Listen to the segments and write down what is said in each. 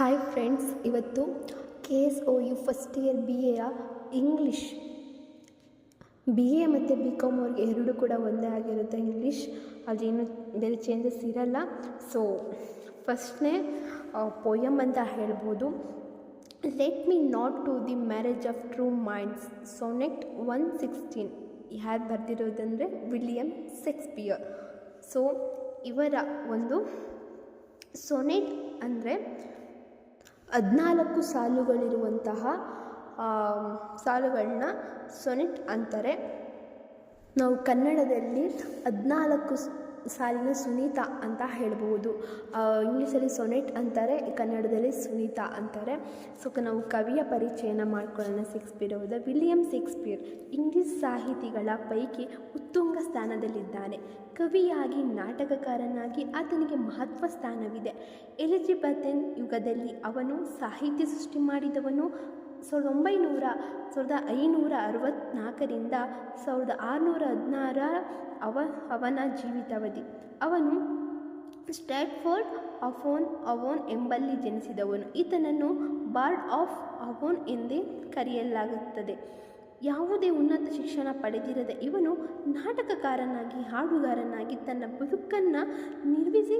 Hi friends ಇವತ್ತು K S O U first year B ಎಯ English B A ಮತ್ತು B com ಅವ್ರಿಗೆ ಎರಡೂ ಕೂಡ ಒಂದೇ ಆಗಿರುತ್ತೆ ಇಂಗ್ಲೀಷ್ ಅದೇನು ಬೇರೆ ಚೇಂಜಸ್ ಇರಲ್ಲ. ಸೊ ಫಸ್ಟ್ನೇ ಪೊಯಮ್ ಅಂತ ಹೇಳ್ಬೋದು. Let me not to the marriage of true minds sonnet one sixteen ಯಾರು ಬರೆದಿರೋದಂದರೆ ವಿಲಿಯಮ್ ಶೇಕ್ಸ್ಪಿಯರ್ ಸೊ ಇವರ ಒಂದು ಸೊನೆಟ್ ಅಂದರೆ ಹದಿನಾಲ್ಕು ಸಾಲುಗಳಿರುವಂತಹ ಸಾಲುಗಳನ್ನ ಸೊನೆಟ್ ಅಂತಾರೆ. ನಾವು ಕನ್ನಡದಲ್ಲಿ ಹದಿನಾಲ್ಕು ಸಾಲಿನ ಸುನೀತಾ ಅಂತ ಹೇಳ್ಬೋದು. ಇಂಗ್ಲೀಷಲ್ಲಿ ಸೊನೆಟ್ ಅಂತಾರೆ, ಕನ್ನಡದಲ್ಲಿ ಸುನೀತಾ ಅಂತಾರೆ. ಸೊ ನಾವು ಕವಿಯ ಪರಿಚಯನ ಮಾಡ್ಕೊಳ್ಳೋಣ ಶೇಕ್ಸ್ಪಿಯರ್ ಹೌದಾ ವಿಲಿಯಂ ಶೇಕ್ಸ್ಪಿಯರ್ ಇಂಗ್ಲೀಷ್ ಸಾಹಿತಿಗಳ ಪೈಕಿ ಉತ್ತುಂಗ ಸ್ಥಾನದಲ್ಲಿದ್ದಾನೆ. ಕವಿಯಾಗಿ ನಾಟಕಕಾರನಾಗಿ ಆತನಿಗೆ ಮಹತ್ವ ಸ್ಥಾನವಿದೆ. ಎಲಿಜಿಬೆಥನ್ ಯುಗದಲ್ಲಿ ಅವನು ಸಾಹಿತ್ಯ ಸೃಷ್ಟಿ ಮಾಡಿದವನು. ಸಾವಿರದ ಒಂಬೈನೂರ, ಸಾವಿರದ ಐನೂರ ಅರವತ್ತ್ನಾಲ್ಕರಿಂದ ಸಾವಿರದ ಆರುನೂರ ಹದಿನಾರ ಅವ, ಅವನ ಜೀವಿತಾವಧಿ. ಅವನು ಸ್ಟ್ಯಾಟ್ಫೋರ್ಡ್ ಅಫೋನ್, ಅವೋನ್ ಎಂಬಲ್ಲಿ ಜನಿಸಿದವನು. ಈತನನ್ನು ಬಾರ್ಡ್ ಆಫ್ ಅವೋನ್ ಎಂದೇ ಕರೆಯಲಾಗುತ್ತದೆ. ಯಾವುದೇ ಉನ್ನತ ಶಿಕ್ಷಣ ಪಡೆದಿರದ ಇವನು ನಾಟಕಕಾರನಾಗಿ, ಹಾಡುಗಾರನಾಗಿ ತನ್ನ ಬದುಕನ್ನು ನಿರ್ವಿಸಿ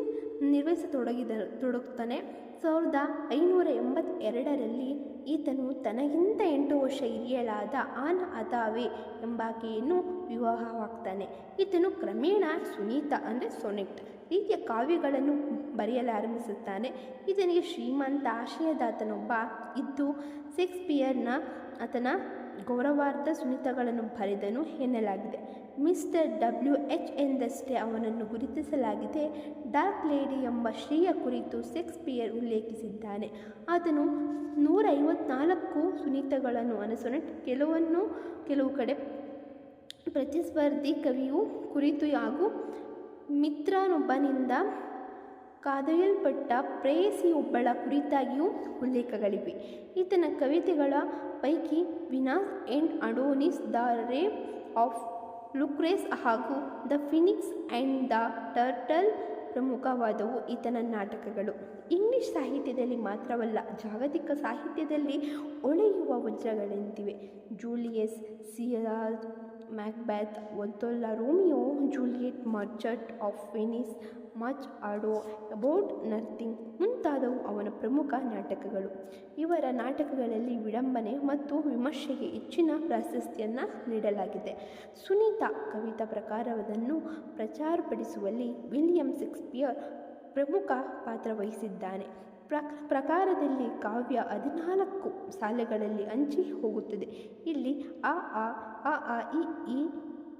ನಿರ್ವಹಿಸತೊಡಗಿದ, ತೊಡಗುತ್ತಾನೆ. ಸಾವಿರದ ಐನೂರ ಎಂಬತ್ತೆರಡರಲ್ಲಿ ಈತನು ತನಗಿಂತ ಎಂಟು ವರ್ಷ ಹಿರಿಯಳಾದ ಆನ್ ಅದಾವೆ ಎಂಬಾಕೆಯನ್ನು ವಿವಾಹವಾಗ್ತಾನೆ. ಈತನು ಕ್ರಮೇಣ ಸುನೀತ ಅಂದರೆ ಸೊನೆಟ್ ರೀತಿಯ ಕಾವ್ಯಗಳನ್ನು ಬರೆಯಲಾರಂಭಿಸುತ್ತಾನೆ. ಈತನಿಗೆ ಶ್ರೀಮಂತ ಆಶಯದಾತನೊಬ್ಬ ಇದ್ದು, ಶೇಕ್ಸ್ಪಿಯರ್ನ ಆತನ ಗೌರವಾರ್ಥ ಸುನಿತಗಳನ್ನು ಬರೆದನು ಎನ್ನಲಾಗಿದೆ. ಮಿಸ್ಟರ್ ಡಬ್ಲ್ಯೂ ಎಚ್ ಎಂದಷ್ಟೇ ಅವನನ್ನು ಗುರುತಿಸಲಾಗಿದೆ, ಡಾರ್ಕ್ ಲೇಡಿ ಎಂಬ ಶ್ರೀಯ ಕುರಿತು ಶೇಕ್ಸ್ಪಿಯರ್ ಉಲ್ಲೇಖಿಸಿದ್ದಾನೆ. ಆತನು ನೂರ ಐವತ್ನಾಲ್ಕು ಸುನೀತಗಳನ್ನು ಅನುಸರಣೆ, ಕೆಲವನ್ನು ಕೆಲವು ಕಡೆ ಪ್ರತಿಸ್ಪರ್ಧಿ ಕವಿಯು ಕುರಿತು ಹಾಗೂ ಮಿತ್ರನೊಬ್ಬನಿಂದ ಕಾದೊಯ್ಯಲ್ಪಟ್ಟ ಪ್ರೇಯಸಿಯೊಬ್ಬಳ ಕುರಿತಾಗಿಯೂ ಉಲ್ಲೇಖಗಳಿವೆ. ಈತನ ಕವಿತೆಗಳ ಪೈಕಿ Venus and Adonis the rape of Lucrece ಹಾಗೂ the phoenix and the turtle ಪ್ರಮುಖವಾದವು ಈತನ ನಾಟಕಗಳು. ಇಂಗ್ಲಿಷ್ ಸಾಹಿತ್ಯದಲ್ಲಿ ಮಾತ್ರವಲ್ಲ, ಜಾಗತಿಕ ಸಾಹಿತ್ಯದಲ್ಲಿ ಒಳೆಯುವ ವಜ್ರಗಳೆಂತಿವೆ. Julius ಸಿಯಾಜ್ Macbeth Othello Romeo Juliet merchant of Venice much ado about nothing ಮುಂತಾದವು ಅವನ ಪ್ರಮುಖ ನಾಟಕಗಳು. ಇವರ ನಾಟಕಗಳಲ್ಲಿ ವಿಡಂಬನೆ ಮತ್ತು ವಿಮರ್ಶೆಗೆ ಹೆಚ್ಚಿನ ಪ್ರಾಶಸ್ತ್ಯವನ್ನು ನೀಡಲಾಗಿದೆ. ಸುನೀತಾ ಕವಿತಾ ಪ್ರಕಾರವನ್ನು ಪ್ರಚಾರಪಡಿಸುವಲ್ಲಿ ವಿಲಿಯಂ ಶೇಕ್ಸ್ಪಿಯರ್ ಪ್ರಮುಖ ಪಾತ್ರ ವಹಿಸಿದ್ದಾನೆ. ಪ್ರ ಪ್ರಕಾರದಲ್ಲಿ ಕಾವ್ಯ ಹದಿನಾಲ್ಕು ಸಾಲೆಗಳಲ್ಲಿ ಹಂಚಿ ಹೋಗುತ್ತದೆ. ಇಲ್ಲಿ ಅ ಆ ಅ ಆ ಇ ಇ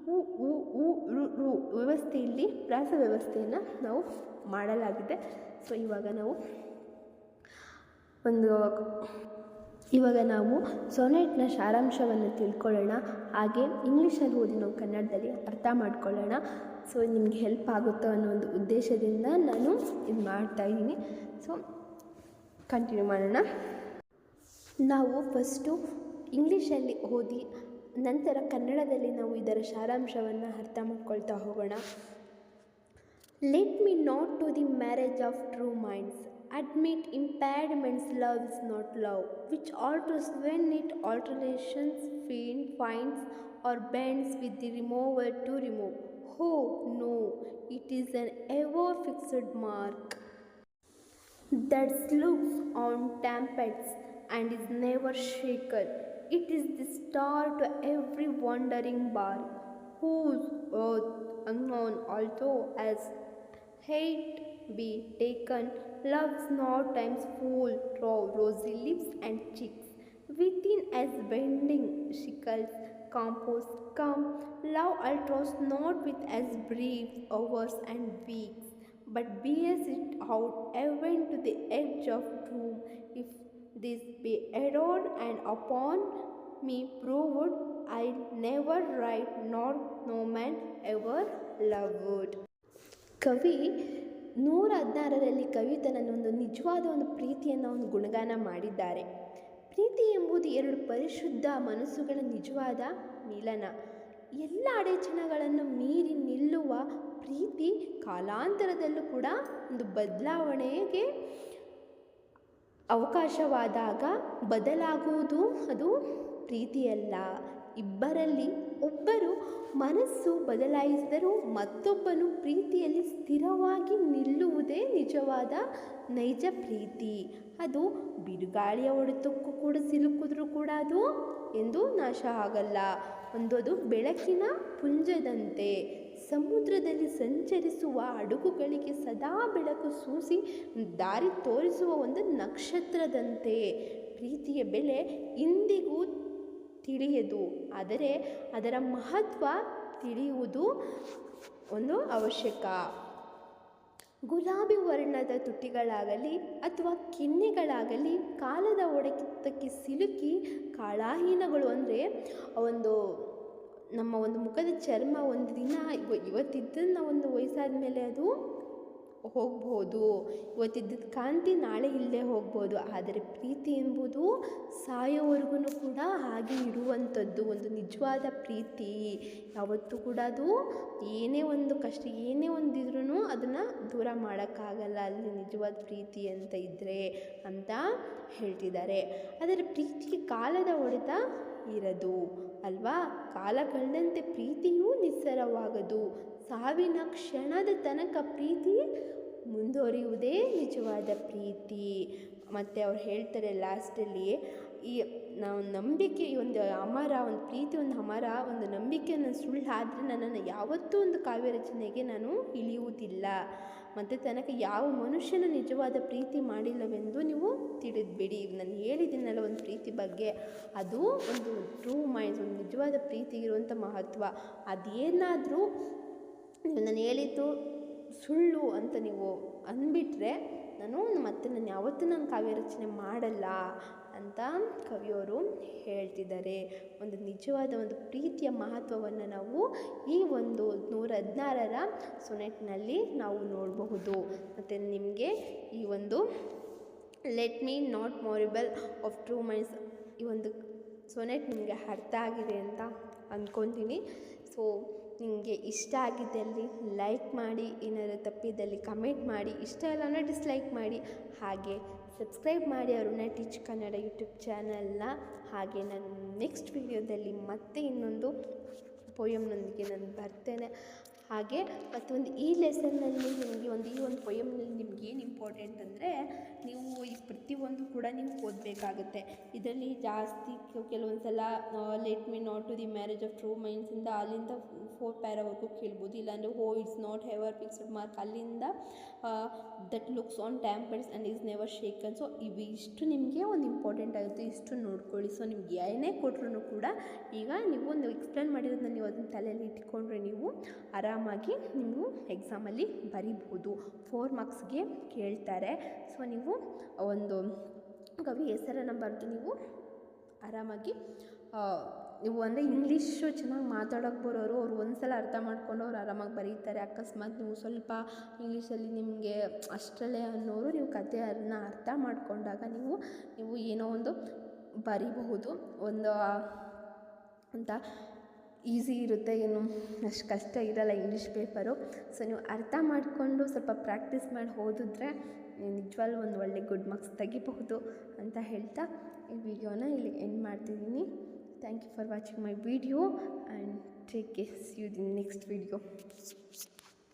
ಉ ಉ ಉ, ರು ರು ವ್ಯವಸ್ಥೆಯಲ್ಲಿ ಪ್ರಾಸ ವ್ಯವಸ್ಥೆಯನ್ನು ನಾವು ಮಾಡಲಾಗಿದೆ. ಸೊ ಇವಾಗ ನಾವು ಒಂದು ಇವಾಗ ನಾವು ಸೊನೆಟ್ನ ಸಾರಾಂಶವನ್ನು ತಿಳ್ಕೊಳ್ಳೋಣ. ಹಾಗೆ ಇಂಗ್ಲೀಷಲ್ಲಿ ಓದಿ ನಾವು ಕನ್ನಡದಲ್ಲಿ ಅರ್ಥ ಮಾಡ್ಕೊಳ್ಳೋಣ. ಸೊ ನಿಮಗೆ ಹೆಲ್ಪ್ ಆಗುತ್ತೋ ಅನ್ನೋ ಒಂದು ಉದ್ದೇಶದಿಂದ ನಾನು ಇದು ಮಾಡ್ತಾಯಿದ್ದೀನಿ ಸೊ ಕಂಟಿನ್ಯೂ ಮಾಡೋಣ. ನಾವು ಫಸ್ಟು ಇಂಗ್ಲೀಷಲ್ಲಿ ಓದಿ ನಂತರ ಕನ್ನಡದಲ್ಲಿ ನಾವು ಇದರ ಸಾರಾಂಶವನ್ನು ಅರ್ಥ ಮಾಡ್ಕೊಳ್ತಾ ಹೋಗೋಣ. Let me not to the marriage of true minds admit impediments love is not love which alters when it alternations fin finds or bends with the remover to remove oh no it is an ever fixed mark that looks on tempest and is never shaken. It is the star to every wandering bark, whose earth unknown although as hate be taken, love's not times full through rosy lips and cheeks. Within as bending shickles compose come, love alters not with as brief hours and weeks but be as it out even to the edge of doom. If this be error and upon me proved, I never write, nor no man ever loved. ಕವಿ ನೂರ ಹದಿನಾರರಲ್ಲಿ ಕವಿ ತನ್ನೊಂದು ನಿಜವಾದ ಒಂದು ಪ್ರೀತಿಯನ್ನು ಒಂದು ಗುಣಗಾನ ಮಾಡಿದ್ದಾರೆ ಪ್ರೀತಿ ಎಂಬುದು ಎರಡು ಪರಿಶುದ್ಧ ಮನಸ್ಸುಗಳ ನಿಜವಾದ ಮಿಲನ ಎಲ್ಲ ಅಡಚಣೆಗಳನ್ನು ಮೀರಿ ನಿಲ್ಲುವ ಪ್ರೀತಿ ಕಾಲಾಂತರದಲ್ಲೂ ಕೂಡ ಒಂದು ಬದಲಾವಣೆಗೆ ಅವಕಾಶವಾದಾಗ ಬದಲಾಗುವುದು ಅದು ಪ್ರೀತಿಯಲ್ಲ. ಇಬ್ಬರಲ್ಲಿ ಒಬ್ಬರು ಮನಸ್ಸು ಬದಲಾಯಿಸಿದರೂ ಮತ್ತೊಬ್ಬನು ಪ್ರೀತಿಯಲ್ಲಿ ಸ್ಥಿರವಾಗಿ ನಿಲ್ಲುವುದೇ ನಿಜವಾದ ನೈಜ ಪ್ರೀತಿ. ಅದು ಬಿರುಗಾಳಿಯ ಹೊಡೆತಕ್ಕೂ ಕೂಡ ಸಿಲುಕಿದ್ರೂ ಕೂಡ ಅದು ಎಂದು ನಾಶ ಆಗಲ್ಲ. ಒಂದು ಅದು ಬೆಳಕಿನ ಪುಂಜದಂತೆ ಸಮುದ್ರದಲ್ಲಿ ಸಂಚರಿಸುವ ಹಡಗುಗಳಿಗೆ ಸದಾ ಬೆಳಕು ಸೂಸಿ ದಾರಿ ತೋರಿಸುವ ಒಂದು ನಕ್ಷತ್ರದಂತೆ ಪ್ರೀತಿಯ ಬೆಲೆ ಇಂದಿಗೂ ತಿಳಿಯದು. ಆದರೆ ಅದರ ಮಹತ್ವ ತಿಳಿಯುವುದು ಒಂದು ಅವಶ್ಯಕ. ಗುಲಾಬಿ ವರ್ಣದ ತುಟಿಗಳಾಗಲಿ ಅಥವಾ ಕೆನ್ನೆಗಳಾಗಲಿ ಕಾಲದ ಒಡಕಿತಕ್ಕೆ ಸಿಲುಕಿ ಕಾಳಾಹೀನಗಳು ಅಂದರೆ ಒಂದು ನಮ್ಮ ಒಂದು ಮುಖದ ಚರ್ಮ ಒಂದು ದಿನ ಇವತ್ತಿದ್ದನ್ನು ಒಂದು ವಯಸ್ಸಾದ ಮೇಲೆ ಅದು ಹೋಗ್ಬೋದು. ಇವತ್ತಿದ್ದ ಕಾಂತಿ ನಾಳೆ ಇಲ್ಲದೆ ಹೋಗ್ಬೋದು. ಆದರೆ ಪ್ರೀತಿ ಎಂಬುದು ಸಾಯೋವರೆಗೂ ಕೂಡ ಹಾಗೆ ಇರುವಂಥದ್ದು. ಒಂದು ನಿಜವಾದ ಪ್ರೀತಿ. ಯಾವತ್ತೂ ಕೂಡ ಅದು ಏನೇ ಒಂದು ಕಷ್ಟ, ಏನೇ ಒಂದು ಇದ್ರೂ ಅದನ್ನು ದೂರ ಮಾಡೋಕ್ಕಾಗಲ್ಲ. ಅಲ್ಲಿ ನಿಜವಾದ ಪ್ರೀತಿ ಅಂತ ಇದ್ದರೆ ಅಂತ ಹೇಳ್ತಿದ್ದಾರೆ. ಆದರೆ ಪ್ರೀತಿಗೆ ಕಾಲದ ಹೊಡೆತ ಇರದು ಅಲ್ವಾ? ಕಾಲ ಕಳೆದಂತೆ ಪ್ರೀತಿಯೂ ನಿಸ್ಸರವಾಗದು. ಸಾವಿನ ಕ್ಷಣದ ತನಕ ಪ್ರೀತಿ ಮುಂದುವರಿಯುವುದೇ ನಿಜವಾದ ಪ್ರೀತಿ. ಮತ್ತು ಅವ್ರು ಹೇಳ್ತಾರೆ ಲಾಸ್ಟಲ್ಲಿ, ಈ ನಾವು ನಂಬಿಕೆ ಒಂದು ಅಮರ, ಒಂದು ಪ್ರೀತಿ, ಒಂದು ಅಮರ, ಒಂದು ನಂಬಿಕೆಯನ್ನು ಸುಳ್ಳಾದರೆ ನನ್ನನ್ನು ಯಾವತ್ತೂ ಒಂದು ಕಾವ್ಯ ರಚನೆಗೆ ನಾನು ಇಳಿಯುವುದಿಲ್ಲ. ಮತ್ತು ತನಕ ಯಾವ ಮನುಷ್ಯನ ನಿಜವಾದ ಪ್ರೀತಿ ಮಾಡಿಲ್ಲವೆಂದು ನೀವು ತಿಳಿದ್ಬಿಡಿ. ನಾನು ಹೇಳಿದ್ದೀನಲ್ಲ ಒಂದು ಪ್ರೀತಿ ಬಗ್ಗೆ. ಅದು ಒಂದು ಟ್ರೂ ಮೈಂಡ್ಸ್ ಒಂದು ನಿಜವಾದ ಪ್ರೀತಿಗಿರುವಂಥ ಮಹತ್ವ. ಅದೇನಾದರೂ ನಾನು ಹೇಳಿದ್ದು ಸುಳ್ಳು ಅಂತ ನೀವು ಅಂದ್ಬಿಟ್ರೆ ನಾನು ಮತ್ತೆ ನಾನು ಯಾವತ್ತೂ ನಾನು ಕಾವ್ಯ ರಚನೆ ಮಾಡಲ್ಲ ಅಂತ ಕವಿಯವರು ಹೇಳ್ತಿದ್ದಾರೆ. ಒಂದು ನಿಜವಾದ ಒಂದು ಪ್ರೀತಿಯ ಮಹತ್ವವನ್ನು ನಾವು ಈ ಒಂದು ನೂರ ಹದಿನಾರರ ಸೊನೆಟ್ನಲ್ಲಿ ನಾವು ನೋಡಬಹುದು. ಮತ್ತು ನಿಮಗೆ ಈ ಒಂದು ಲೆಟ್ ಮೀ ನಾಟ್ ಮೋರಿಬಲ್ ಆಫ್ ಟ್ರೂ ಮೈನ್ಸ್ ಈ ಒಂದು ಸೊನೆಟ್ ನಿಮಗೆ ಅರ್ಥ ಆಗಿದೆ ಅಂತ ಅಂದ್ಕೊತೀನಿ ಸೊ ನಿಮಗೆ ಇಷ್ಟ ಆಗಿದ್ದಲ್ಲಿ ಲೈಕ್ ಮಾಡಿ, ಏನಾದರೂ ತಪ್ಪಿದ್ದಲ್ಲಿ ಕಮೆಂಟ್ ಮಾಡಿ, ಇಷ್ಟ ಇಲ್ಲ ಅಂದರೆ ಡಿಸ್ಲೈಕ್ ಮಾಡಿ. ಹಾಗೆ ಸಬ್ಸ್ಕ್ರೈಬ್ ಮಾಡಿ ಅರುಣ ಟೀಚ್ ಕನ್ನಡ ಯೂಟ್ಯೂಬ್ ಚಾನಲ್ನ. ಹಾಗೆ ನಾನು ನೆಕ್ಸ್ಟ್ ವಿಡಿಯೋದಲ್ಲಿ ಮತ್ತೆ ಇನ್ನೊಂದು ಪೊಯಮ್ನೊಂದಿಗೆ ನಾನು ಬರ್ತೇನೆ. ಹಾಗೆ ಮತ್ತೊಂದು ಈ ಲೆಸನ್ನಲ್ಲಿ ನಿಮಗೆ ಒಂದು, ಈ ಒಂದು ಪೊಯಮ್ನಲ್ಲಿ ನಿಮ್ಗೆ ಏನು ಇಂಪಾರ್ಟೆಂಟ್ ಅಂದರೆ ನೀವು ಈ ಪ್ರತಿಯೊಂದು ಕೂಡ ನೀವು ಓದಬೇಕಾಗುತ್ತೆ. ಇದರಲ್ಲಿ ಜಾಸ್ತಿ ಕೆಲವೊಂದು ಸಲ let me not to the marriage of true ಮೈಂಡ್ಸಿಂದ ಅಲ್ಲಿಂದ ಫೋರ್ ಪ್ಯಾರವರೆಗೂ ಕೇಳ್ಬೋದು. ಇಲ್ಲಾಂದರೆ ಹೋ it's not ever fixed mark ಅಲ್ಲಿಂದ that looks on temples and is never shaken so ಇವು ಇಷ್ಟು ನಿಮಗೆ ಒಂದು ಇಂಪಾರ್ಟೆಂಟ್ ಆಗುತ್ತೆ. ಇಷ್ಟು ನೋಡ್ಕೊಳ್ಳಿ. ಸೊ ನಿಮ್ಗೆ ಏನೇ ಕೊಟ್ಟರು ಕೂಡ ಈಗ ನೀವು ಒಂದು ಎಕ್ಸ್ಪ್ಲೇನ್ ಮಾಡಿರೋದನ್ನ ನೀವು ಅದನ್ನ ತಲೆಯಲ್ಲಿ ಇಟ್ಕೊಂಡ್ರೆ ನೀವು ಆರಾಮಾಗಿ ನೀವು ಎಕ್ಸಾಮಲ್ಲಿ ಬರಿಬೋದು ಫೋರ್ ಮಾರ್ಕ್ಸ್ಗೆ ಕೇಳ್ತಾರೆ. ಸೊ ನೀವು ಒಂದು ಕವಿ ಹೆಸರನ್ನು ಬರೆದು ನೀವು ಆರಾಮಾಗಿ ನೀವು ಅಂದರೆ ಇಂಗ್ಲೀಷು ಚೆನ್ನಾಗಿ ಮಾತಾಡೋಕ್ಕೆ ಬರೋರು ಅವ್ರು ಒಂದು ಸಲ ಅರ್ಥ ಮಾಡ್ಕೊಂಡು ಅವ್ರು ಆರಾಮಾಗಿ ಬರೀತಾರೆ. ಅಕಸ್ಮಾತ್ ನೀವು ಸ್ವಲ್ಪ ಇಂಗ್ಲೀಷಲ್ಲಿ ನಿಮಗೆ ಅಷ್ಟರಲ್ಲೇ ಅನ್ನೋರು ನೀವು ಕಥೆಯನ್ನು ಅರ್ಥ ಮಾಡಿಕೊಂಡಾಗ ನೀವು ನೀವು ಏನೋ ಒಂದು ಬರಿಬಹುದು. ಒಂದು ಅಂತ ಈಸಿ ಇರುತ್ತೆ, ಏನು ಅಷ್ಟು ಕಷ್ಟ ಇರಲ್ಲ ಇಂಗ್ಲೀಷ್ ಪೇಪರು ಸೊ ನೀವು ಅರ್ಥ ಮಾಡಿಕೊಂಡು ಸ್ವಲ್ಪ ಪ್ರಾಕ್ಟೀಸ್ ಮಾಡಿ ಓದಿದ್ರೆ ನೀವು ನಿಜವಾಗ್ಲೂ ಒಂದು ಒಳ್ಳೆ ಗುಡ್ ಮಾರ್ಕ್ಸ್ ತೆಗಿಬಹುದು ಅಂತ ಹೇಳ್ತಾ ಈ ವಿಡಿಯೋನ ಇಲ್ಲಿ ಎಂಡ್ ಮಾಡ್ತಿದ್ದೀನಿ. Thank you for watching my video and take care see you the next video